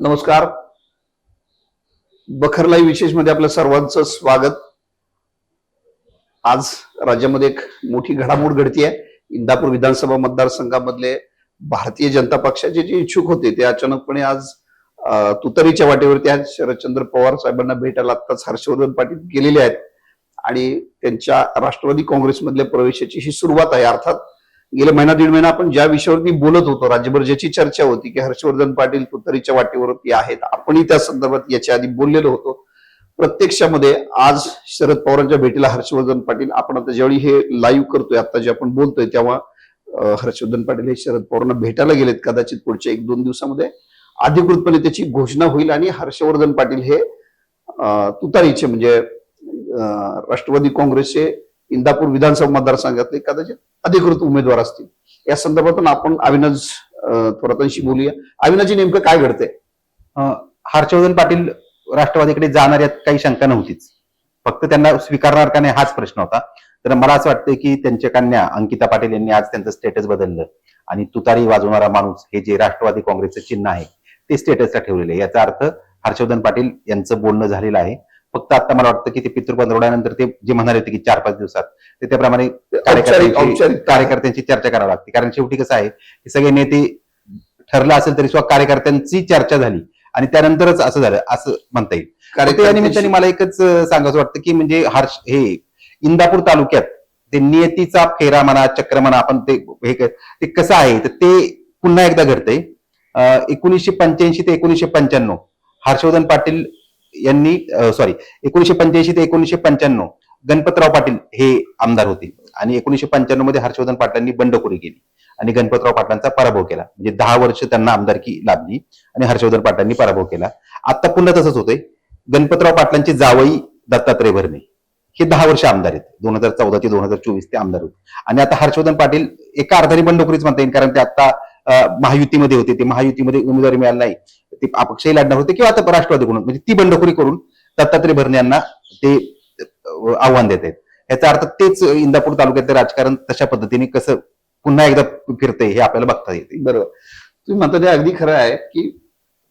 नमस्कार. बखरलाई विशेषमध्ये आपलं सर्वांचं स्वागत. आज राज्यामध्ये एक मोठी घडामोड घडती आहे इंदापूर विधानसभा मतदारसंघामधले भारतीय जनता पक्षाचे जे इच्छुक होते ते अचानकपणे आज अं, तुतारीच्या वाटेवरती आज शरदचंद्र पवार साहेबांना भेटायला आत्ताच हर्षवर्धन पाटील गेलेले आहेत. आणि त्यांच्या राष्ट्रवादी काँग्रेसमधल्या प्रवेशाची ही सुरुवात आहे. अर्थात गेल्या महिना दीड महिना आपण ज्या विषयावरती बोलत होतो राज्यभर ज्याची चर्चा होती की हर्षवर्धन पाटील तुतारीच्या वाटेवरती आहेत आपणही त्या संदर्भात याच्या आधी बोललेलो होतो. प्रत्यक्षामध्ये आज शरद पवारांच्या भेटीला हर्षवर्धन पाटील आपण आता ज्यावेळी हे लाईव्ह करतोय आता जे आपण बोलतोय तेव्हा हर्षवर्धन पाटील हे शरद पवारांना भेटायला गेलेत कदाचित पुढच्या एक दोन दिवसामध्ये. अधिकृतपणे त्याची घोषणा होईल आणि हर्षवर्धन पाटील हे तुतारीचे म्हणजे राष्ट्रवादी काँग्रेसचे इंदापूर विधानसभा मतदारसंघातले कदाचित अधिकृत उमेदवार असतील. या संदर्भातून आपण अविनाश थोरातांशी बोलूया. अविनाशजी नेमकं काय घडतंय? हर्षवर्धन पाटील राष्ट्रवादीकडे जाणार यात काही शंका नव्हतीच. फक्त त्यांना स्वीकारणार का नाही हाच प्रश्न होता. तर मला असं वाटतं की त्यांच्या कन्या अंकिता पाटील यांनी आज त्यांचं स्टेटस बदललं. आणि तुतारी वाजवणारा माणूस हे जे राष्ट्रवादी काँग्रेसचं चिन्ह आहे ते स्टेटसला ठेवलेलं आहे. याचा अर्थ हर्षवर्धन पाटील यांचं बोलणं झालेलं आहे. फक्त आता मला वाटतं की ते पितृपंधरवड्यानंतर ते जे म्हणाले होते की चार पाच दिवसात ते त्याप्रमाणे कार्यकर्त्यांची चर्चा करावी लागते. कारण शेवटी कसं आहे की सगळे नेते ठरलं असेल तरी सुद्धा कार्यकर्त्यांची चर्चा झाली आणि त्यानंतरच असं झालं असं म्हणता येईल. त्या निमित्ताने मला एकच सांगायचं वाटतं की म्हणजे हर्ष हे इंदापूर तालुक्यात ते नियतीचा फेरा म्हणा चक्र म्हणा आपण ते हे ते कसं आहे तर ते पुन्हा एकदा घडतंय. एकोणीसशे पंच्याऐंशी ते एकोणीसशे पंच्याण्णव हर्षवर्धन पाटील यांनी सॉरी एकोणीशे पंच्याऐंशी ते एकोणीशे पंच्याण्णव गणपतराव पाटील हे आमदार होते. आणि एकोणीशे पंच्याण्णवमध्ये हर्षवर्धन पाटलांनी बंडखोरी केली. आणि गणपतराव पाटलांचा पराभव केला. म्हणजे दहा वर्ष त्यांना आमदारकी लाभली आणि हर्षवर्धन पाटलांनी पराभव केला. आता पुन्हा तसंच होतंय. गणपतराव पाटलांची जावई दत्तात्रय भरणे. हे दहा वर्ष आमदार आहेत. दोन हजार चौदा ते दोन हजार चोवीस ते आमदार होते. आणि आता हर्षवर्धन पाटील एका अर्थाने बंडखोरीच म्हणता येईल. कारण ते आता महायुतीमध्ये होते. ते महायुतीमध्ये उमेदवारी मिळाली नाही. ते अपक्षही लढणार होते किंवा आता राष्ट्रवादीकडून म्हणजे ती बंडखोरी करून दत्तात्रय भरणे यांना ते आव्हान देत आहेत. याचा अर्थ तेच इंदापूर तालुक्यातलं राजकारण तशा पद्धतीने कसं पुन्हा एकदा फिरतंय हे आपल्याला बघता येते. बरोबर. तुम्ही म्हणता ते अगदी खरं आहे की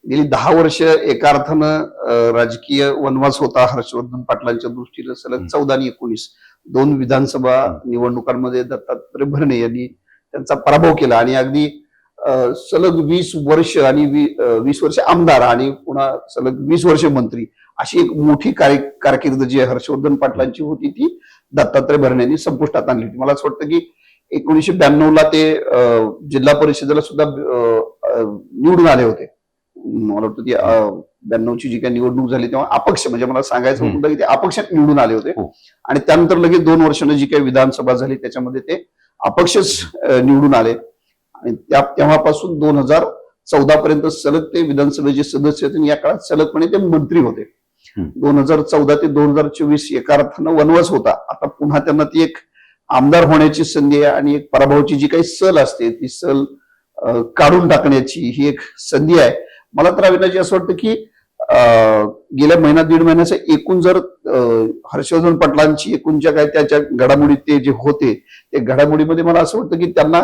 गेली दहा वर्ष एका अर्थानं राजकीय वनवास होता हर्षवर्धन पाटलांच्या दृष्टीनं सलग. चौदा आणि एकोणीस. दोन विधानसभा निवडणुकांमध्ये दत्तात्रय भरणे यांनी त्यांचा पराभव केला आणि अगदी सलग वीस वर्ष आणि वीस वर्ष आमदार आणि पुन्हा सलग वीस वर्ष मंत्री अशी एक मोठी कार्य कारकीर्द जी हर्षवर्धन पाटलांची होती ती दत्तात्रय भरणे यांनी संपुष्टात आणली होती मला असं वाटतं की एकोणीसशे ब्याण्णव ला ते जिल्हा परिषदेला सुद्धा निवडून आले होते मला वाटतं ती ब्याण्णवची जी काही निवडणूक झाली तेव्हा अपक्ष म्हणजे मला सांगायचं. होतं की ते अपक्षात निवडून आले होते हो. आणि त्यानंतर लगेच दोन वर्षानं जी काही विधानसभा झाली त्याच्यामध्ये ते अपक्षच निवडून आले आणि त्या तेव्हापासून दोन हजार चौदा पर्यंत सलग ते विधानसभेचे सदस्य होते या काळात सलगपणे ते मंत्री होते. दोन हजार चौदा ते दोन हजार चोवीस एका अर्थानं वनवास होता. आता पुन्हा त्यांना ती एक आमदार होण्याची संधी आहे आणि एक पराभवाची जी काही सल असते ती सल काढून टाकण्याची ही एक संधी आहे. मला तर अविनाशी असं वाटतं की अं, गेल्या महिना दीड महिन्याचं एकूण जर अं, हर्षवर्धन पाटलांची एकूण ज्या काय त्याच्या घडामोडी ते जे होते ते घडामोडीमध्ये मला असं वाटतं की त्यांना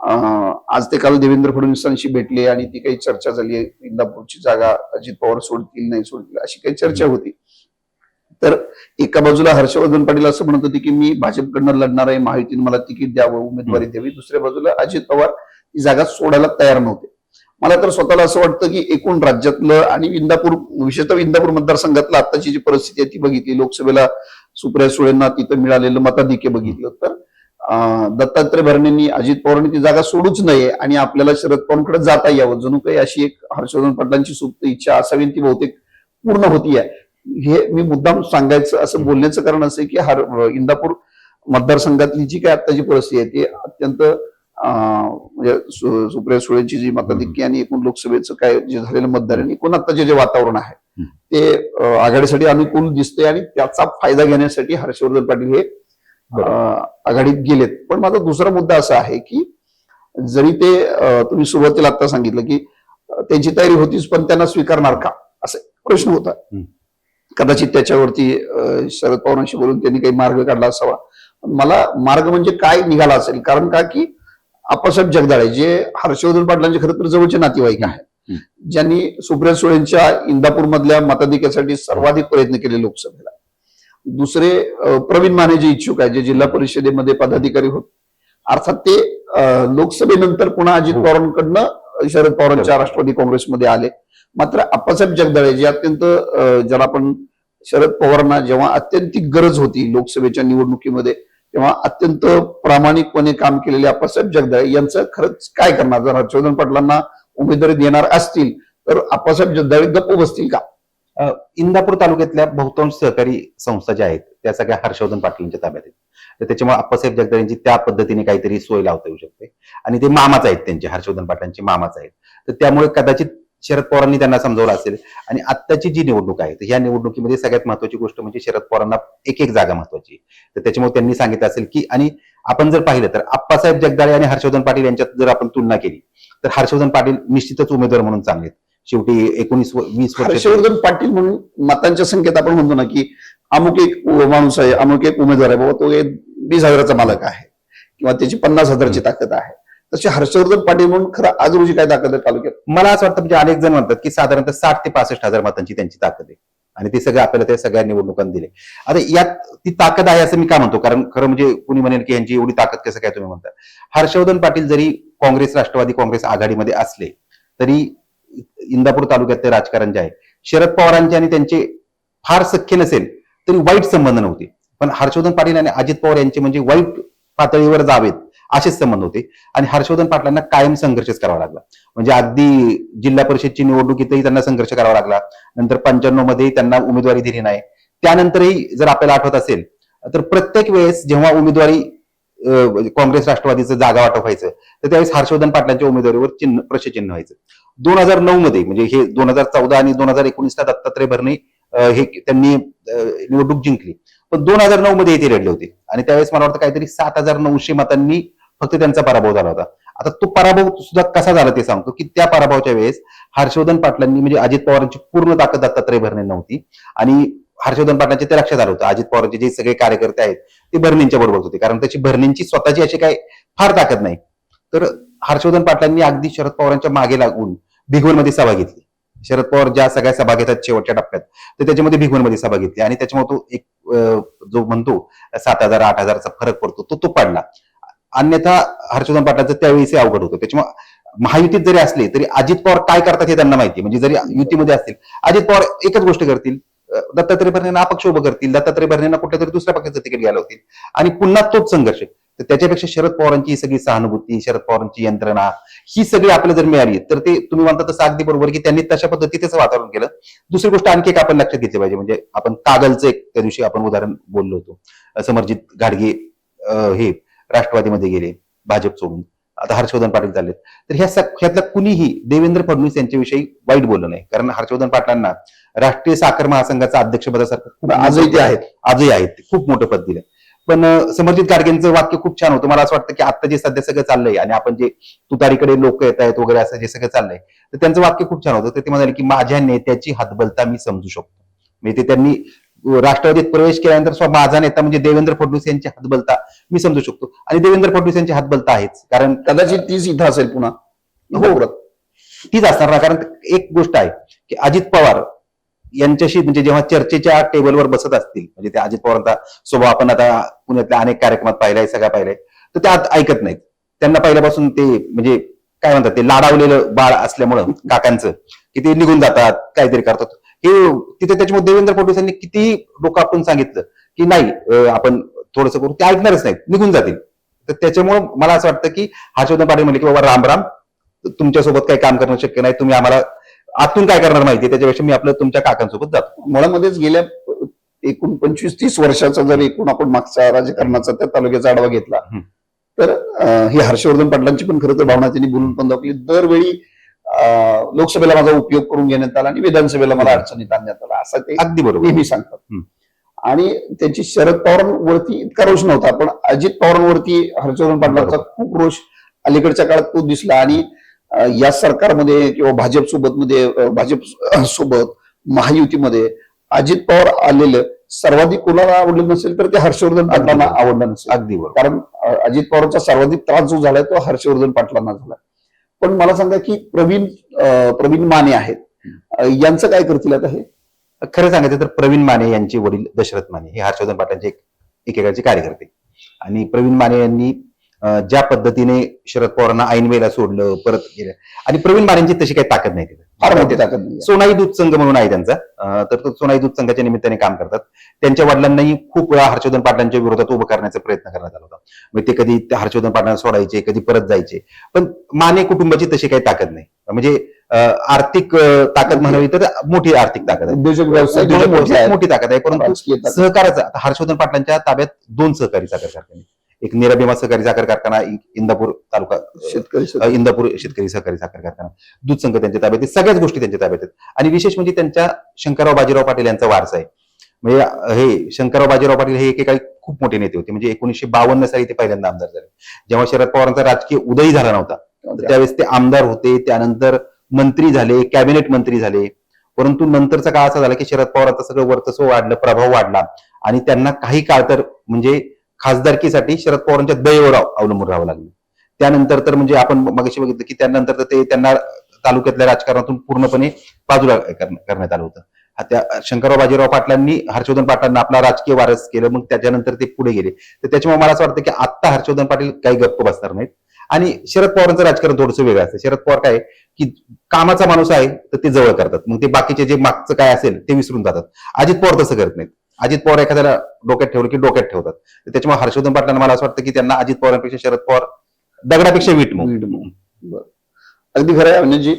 आज ते काल देवेंद्र फडणवीसांशी भेटले आणि ती काही चर्चा झाली इंदापूरची जागा अजित पवार सोडतील नाही सोडतील अशी काही चर्चा होती. तर एका बाजूला हर्षवर्धन पाटील असं म्हणत होते की मी भाजपकडनं लढणार आहे महायुतीने मला तिकीट द्यावं उमेदवारी द्यावी. दुसऱ्या बाजूला अजित पवार ही जागा सोडायला तयार नव्हते. मला तर स्वतःला असं वाटतं की एकूण राज्यातलं आणि इंदापूर विशेषतः इंदापूर मतदारसंघातलं आताची जी परिस्थिती आहे ती बघितली. लोकसभेला सुप्रिया सुळेंना तिथं मिळालेलं मताधिक्य बघितलं. तर दत्तात्रय भरणेंनी अजित पवारांनी ती जागा सोडूच नये आणि आपल्याला शरद पवारांकडे जाता यावं जणू काही अशी एक हर्षवर्धन पाटलांची सुप्त इच्छा असावी ती बहुतेक पूर्ण होती आहे हे मी मुद्दाम सांगायचं असं बोलण्याचं कारण असं की हर इंदापूर मतदारसंघातली जी काय आत्ताची परिस्थिती आहे ती अत्यंत अं, म्हणजे सुप्रिया सुळेंची जी मताधिक्य आणि एकूण लोकसभेचं काय जे झालेलं मतदार आणि एकूण आत्ताचे जे वातावरण आहे. ते आघाडीसाठी अनुकूल दिसते आणि त्याचा फायदा घेण्यासाठी हर्षवर्धन पाटील हे आघाडीत गेलेत. पण माझा दुसरा मुद्दा असा आहे की जरी ते तुम्ही सुरुवातीला आता सांगितलं की त्यांची तयारी होतीच पण त्यांना स्वीकारणार का? असा प्रश्न होता. कदाचित त्याच्यावरती शरद पवारांशी बोलून त्यांनी काही मार्ग काढला असावा. मला मार्ग म्हणजे काय निघाला असेल? कारण का की आप्पासाहेब जगदाळे जे हर्षवर्धन पाटलांचे खरं तर जवळचे नातेवाईक आहेत. ज्यांनी सुप्रिया सुळेंच्या इंदापूर मधल्या मताधिक्यासाठी सर्वाधिक प्रयत्न केले लोकसभेला. दुसरे प्रवीण माने जे इच्छुक आहे जे जिल्हा परिषदेमध्ये पदाधिकारी होते अर्थात ते लोकसभेनंतर पुन्हा अजित हो. पवारांकडनं शरद पवारांच्या राष्ट्रवादी काँग्रेसमध्ये आले. मात्र आप्पासाहेब जगदाळे जे अत्यंत ज्याला आपण शरद पवारांना जेव्हा अत्यंतिक गरज होती लोकसभेच्या निवडणुकीमध्ये तेव्हा अत्यंत प्रामाणिकपणे काम केलेले आप्पासाहेब जगदाळे यांचं खरंच काय करणार? जर हर्षवर्धन पाटलांना उमेदवारी देणार असतील तर आप्पासाहेब जगदाळे गप्प बसतील का? इंदापूर तालुक्यातल्या बहुतांश सहकारी संस्था ज्या आहेत त्या सगळ्या हर्षवर्धन पाटलांच्या ताब्यात आहेत. तर त्याच्यामुळे आप्पासाहेब यांची त्या पद्धतीने काहीतरी सोय लावता येऊ शकते. आणि ते मामाच आहेत त्यांचे हर्षवर्धन पाटलांचे मामाच आहेत. तर त्यामुळे कदाचित शरद पवारांनी त्यांना समजवलं असेल. आणि आत्ताची जी निवडणूक आहे तर ह्या निवडणुकीमध्ये सगळ्यात महत्वाची गोष्ट म्हणजे शरद पवारांना एक एक जागा महत्वाची तर त्याच्यामुळे त्यांनी सांगितलं असेल की आणि आपण जर पाहिलं तर आप्पासाहेब जगदाळे आणि हर्षवर्धन पाटील यांच्यात जर आपण तुलना केली तर हर्षवर्धन पाटील निश्चितच उमेदवार म्हणून चांगले आहेत. शेवटी एकोणीस वीस हर्षवर्धन पाटील म्हणून मतांच्या संख्येत आपण म्हणतो ना की अमुक एक माणूस आहे अमुक एक उमेदवार आहे बाबा तो एक वीस हजाराचा मालक आहे किंवा त्याची पन्नास हजाराची ताकद आहे. तशी हर्षवर्धन पाटील म्हणून खरं आज रोजी काय ताकद आहे तालुक्यात? मला असं वाटतं म्हणजे अनेक जण म्हणतात की साधारणतः साठ ते पासष्ट हजार मतांची त्यांची ताकद आहे. आणि ते सगळं आपल्याला त्या सगळ्या निवडणुकांत दिले. आता यात ती ताकद आहे असं मी का म्हणतो? कारण खरं म्हणजे कुणी म्हणेल की यांची एवढी ताकद कसं काय तुम्ही म्हणता? हर्षवर्धन पाटील जरी काँग्रेस राष्ट्रवादी काँग्रेस आघाडीमध्ये असले तरी इंदापूर तालुक्यातले राजकारण जे आहे शरद पवारांचे आणि त्यांचे फार सख्य नसेल तरी वाईट संबंध नव्हते. पण हर्षवर्धन पाटील आणि अजित पवार यांचे म्हणजे वाईट पातळीवर जावेत असेच संबंध होते. आणि हर्षवर्धन पाटलांना कायम संघर्षच करावा लागला. म्हणजे अगदी जिल्हा परिषदची निवडणुकीतही त्यांना संघर्ष करावा लागला. नंतर पंच्याण्णवमध्ये त्यांना उमेदवारी दिली नाही. त्यानंतरही जर आपल्याला आठवत असेल तर प्रत्येक वेळेस जेव्हा उमेदवारी काँग्रेस राष्ट्रवादीचं जागा वाटप व्हायचं. तर त्यावेळेस हर्षवर्धन पाटलांच्या उमेदवारीवर चिन्ह प्रश्नचिन्ह व्हायचं. दोन हजार नऊ मध्ये म्हणजे हे दोन हजार चौदा आणि दोन हजार एकोणीसला दत्तात्रय भरणे हे त्यांनी निवडणूक जिंकली. पण दोन हजार नऊ मध्ये ते लढले होते. आणि त्यावेळेस मला वाटतं काहीतरी सात हजार नऊशे मतांनी फक्त त्यांचा पराभव झाला होता. आता तो पराभव सुद्धा कसा झाला ते सांगतो की त्या पराभवाच्या वेळेस हर्षवर्धन पाटलांनी म्हणजे अजित पवारांची पूर्ण ताकद दत्तात्रय भरणे नव्हती. आणि हर्षवर्धन पाटलांचे ते लक्षात आलं होतं. अजित पवारांचे जे सगळे कार्यकर्ते आहेत ते भरणींच्या बरोबर होते. कारण त्याची भरणींची स्वतःची अशी काही फार ताकद नाही. तर हर्षवर्धन पाटलांनी अगदी शरद पवारांच्या मागे लागून भिगवणमध्ये सभा घेतली. शरद पवार ज्या सगळ्या सभा घेतात शेवटच्या टप्प्यात तर त्याच्यामध्ये भिगवणमध्ये सभा घेतली. आणि त्याच्यामुळे तो एक जो म्हणतो सात हजार आठ हजारचा फरक पडतो तो तो पडला. अन्यथा हर्षवर्धन पाटलांचं त्यावेळी अवघड होतं. त्याच्यामुळे महायुतीत जरी असले तरी अजित पवार काय करतात हे त्यांना माहिती म्हणजे जरी युतीमध्ये असतील अजित पवार एकच गोष्ट करतील दत्तात्रय भरणेंना अपक्ष उभं करतील. दत्तात्रय भरणेंना कुठल्या तरी दुसऱ्या पक्षाचं तिकीट घ्यायला होतील. आणि पुन्हा तोच संघर्ष तर त्याच्यापेक्षा शरद पवारांची सगळी सहानुभूती शरद पवारांची यंत्रणा ही सगळी आपल्याला जर मिळाली तर ते तुम्ही म्हणता तसं अगदी बरोबर की त्यांनी तशा पद्धतीचं वातावरण केलं. दुसरी गोष्ट आणखी एक आपण लक्षात घेतली पाहिजे म्हणजे आपण कागलचं एक त्या दिवशी आपण उदाहरण बोललो होतो. समर्जित समरजित घाडगे हे राष्ट्रवादीमध्ये गेले भाजप सोडून. आता हर्षवर्धन पाटील चाललेत. तर ह्या ह्यातल्या कुणीही देवेंद्र फडणवीस यांच्याविषयी वाईट बोललं नाही. कारण हर्षवर्धन पाटलांना राष्ट्रीय साखर महासंघाचा अध्यक्षपदासारखं आजही ते आहेत. आजही आहेत. खूप मोठं पद दिलं. पण समर्जित गाडगेंचं वाक्य खूप छान होतं. मला असं वाटतं की आता जे सध्या सगळं चाललंय आणि आपण जे तुतारीकडे लोक येत आहेत वगैरे असं जे सगळं चाललंय तर त्यांचं वाक्य खूप छान होतं. ते म्हणाले की माझ्या नेत्याची हतबलता मी समजू शकतो. म्हणजे ते त्यांनी राष्ट्रवादीत प्रवेश केल्यानंतर माझा नेता म्हणजे देवेंद्र फडणवीस यांची हतबलता मी समजू शकतो. आणि देवेंद्र फडणवीस यांची हतबलता आहेच. कारण कदाचित तीच इथं असेल पुन्हा. इंदापुरात. तीच असणार ना कारण एक गोष्ट आहे की अजित पवार यांच्याशी म्हणजे जेव्हा चर्चेच्या टेबलवर बसत असतील म्हणजे ते अजित पवारांचा स्वभाव आपण आता पुण्यातल्या अनेक कार्यक्रमात पाहिलाय सगळा पाहिलाय तर ते आत ऐकत नाहीत. त्यांना पहिल्यापासून ते म्हणजे काय म्हणतात ते लाडावलेलं बाळ असल्यामुळं काकांचं की ते निघून जातात काहीतरी करतात. हे तिथे त्याच्यामुळे देवेंद्र फडणवीस यांनी किती डोकं आपण सांगितलं की नाही आपण थोडंसं करू ते ऐकणारच नाहीत निघून जातील. तर त्याच्यामुळे मला असं वाटतं की हर्षवर्धन पाटील म्हणले की बाबा राम राम तुमच्यासोबत काही काम करणं शक्य नाही तुम्ही आम्हाला आतून काय करणार माहिती त्याच्यापेक्षा मी आपलं तुमच्या काकांसोबत जातो. मुळामध्येच गेल्या एकूण पंचवीस तीस वर्षाचा जर एकूण आपण मागचा राजकारणाचा त्या तालुक्याचा आढावा घेतला. तर ही हर्षवर्धन पाटलांची पण खरं तर भावना त्यांनी बोलून पण दाखवली. दरवेळी लोकसभेला माझा उपयोग करून घेण्यात आला आणि विधानसभेला मला अडचणीत आणण्यात आला. असं ते अगदी बरोबर. नेहमी सांगतात. आणि त्यांची शरद पवारांवरती इतका रोष नव्हता पण अजित पवारांवरती हर्षवर्धन पाटलांचा. खूप रोष अलीकडच्या काळात तो दिसला आणि या सरकारमध्ये किंवा भाजप सोबत मध्ये भाजप सोबत महायुतीमध्ये अजित पवार आलेलं सर्वाधिक कोणाला आवडलं नसेल तर ते हर्षवर्धन पाटलांना आवडलं नसेल. अगदी कारण अजित पवारांचा सर्वाधिक त्रास जो झालाय तो हर्षवर्धन पाटलांना झाला पण मला सांगा की प्रवीण प्रवीण माने आहेत. यांचं काय करतील आता हे? खरं सांगायचं तर प्रवीण माने यांचे वडील दशरथ माने हे हर्षवर्धन पाटलांचे एकेकाचे कार्यकर्ते. आणि प्रवीण माने यांनी ज्या पद्धतीने शरद पवारांना ऐन सोडलं परत गेलं आणि प्रवीण मानेंची तशी काही ताकद नाही तिथं. फार मोठी ताकद नाही सोनाई दूध संघ म्हणून आहे त्यांचा. तर तो सोनाई दूध संघाच्या निमित्ताने काम करतात. त्यांच्या वडिलांनाही खूप वेळा हर्षवर्धन पाटलांच्या विरोधात उभं करण्याचा प्रयत्न करण्यात आला होता. मग ते कधी हर्षवर्धन पाटलांना सोडायचे कधी परत जायचे. पण माने कुटुंबाची तशी काही ताकद नाही. म्हणजे आर्थिक ताकद म्हणावी तर मोठी आर्थिक ताकद आहे. उद्योजक व्यवसाय मोठी ताकद आहे. परंतु. सहकाराचा हर्षवर्धन पाटलांच्या ताब्यात दोन सहकारी साखर कारखाने एक निराभिमा सहकारी साखर कारखाना इंदापूर तालुका शेतकरी. इंदापूर शेतकरी सहकारी साखर कारखाना. दूध संघ त्यांच्या ताब्यात. सगळ्याच गोष्टी त्यांच्या ताब्यात आहेत. आणि विशेष म्हणजे त्यांच्या शंकरराव बाजीराव पाटील यांचा वारसा आहे. म्हणजे हे शंकरराव बाजीराव पाटील हे एकेकाळी खूप मोठे नेते होते. म्हणजे एकोणीसशे बावन्न साली ते पहिल्यांदा आमदार झाले. जेव्हा शरद पवारांचा राजकीय उदय झाला नव्हता. त्यावेळेस ते आमदार होते. त्यानंतर मंत्री झाले कॅबिनेट मंत्री झाले. परंतु नंतरचा काळ असा झाला की शरद पवारांचं सगळं वर्चस्व वाढलं प्रभाव वाढला. आणि त्यांना काही काळ तर म्हणजे खासदारकीसाठी शरद पवारांच्या दयेवर अवलंबून राहावं लागलं. त्यानंतर तर म्हणजे आपण मगाशी बघितलं की त्यानंतर तर ते त्यांना तालुक्यातल्या राजकारणातून पूर्णपणे बाजूला करण्यात आलं होतं. त्या शंकरराव बाजीराव पाटलांनी हर्षवर्धन पाटलांना आपला राजकीय वारस केलं मग त्याच्यानंतर ते पुढे गेले. तर त्याच्यामुळे मला असं वाटतं की आत्ता हर्षवर्धन पाटील काही गप्प बसणार नाहीत. आणि शरद पवारांचं राजकारण थोडंसं वेगळं असतं. शरद पवार काय की कामाचा माणूस आहे तर ते जवळ करतात. मग ते बाकीचे जे मागचं काय असेल ते विसरून जातात. अजित पवार तसं करत नाहीत. अजित पवार एखाद्याला डोक्यात ठेवलं की डोक्यात ठेवतात. त्याच्यामुळे हर्षवर्धन पाटलांना मला असं वाटतं की त्यांना अजित पवारांपेक्षा शरद पवार दगडापेक्षा वीट मग वीट अगदी खरं आहे म्हणजे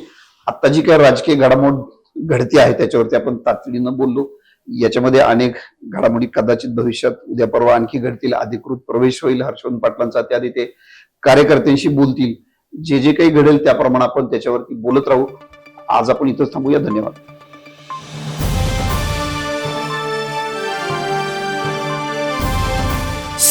आता जी काही राजकीय घडामोड घडती आहे त्याच्यावरती आपण तातडीनं बोललो. याच्यामध्ये अनेक घडामोडी कदाचित भविष्यात उद्या परवा आणखी घडतील. अधिकृत प्रवेश होईल हर्षवर्धन पाटलांचा त्याआधी ते कार्यकर्त्यांशी बोलतील. जे जे काही घडेल त्याप्रमाणे आपण त्याच्यावरती बोलत राहू. आज आपण इथंच थांबूया. धन्यवाद.